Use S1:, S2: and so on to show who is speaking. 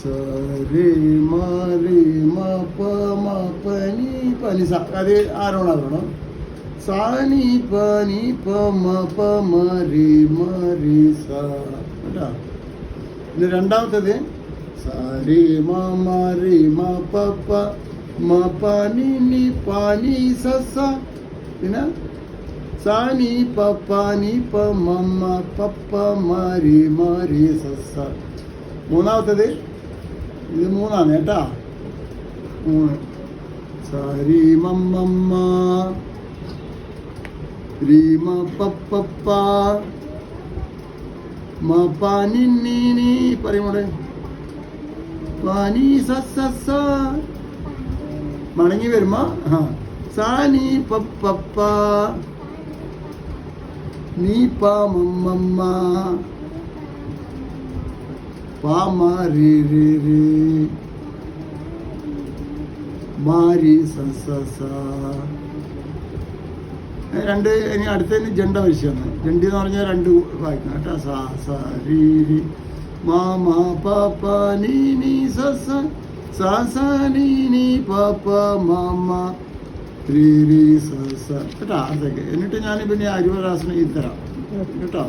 S1: സരി മരി മ പ മ പ നി പ നി അത് ആരോണാകണം സാനി പനി പമ പ മ പ മ രി മ രി സ കേട്ടോ ഇനി രണ്ടാമത്തേത് സരി മമ രി മ പ പ മ പനി നി പനി സസ പിന്നെ സാനി പ നി പ മ മ പ പ മരി മരി മ രി സ സ മൂന്നാമത്തേത് ഇത് മൂന്നാണ് കേട്ടാ. മൂന്ന്. സരി മമ്മമ്മ രീമ മ മടങ്ങി വരുമ്പോ ആ. സാനി പപ്പ നീ പ രി രി രി മാരി രണ്ട് ഇനി അടുത്തതിന് ജണ്ട വിഷയമാണ് ജണ്ടി എന്ന് പറഞ്ഞാൽ രണ്ട് വായിക്കണം കേട്ടോ. സ സ രി രി. മാ മാ പ പ നീ നീ സ സ. നീ നീ പ പ മ മ. രി രി സ സ. കേട്ടോ അതൊക്കെ എന്നിട്ട് ഞാൻ പിന്നെ അരുവരാസനം ഈ തരാം. കേട്ടോ?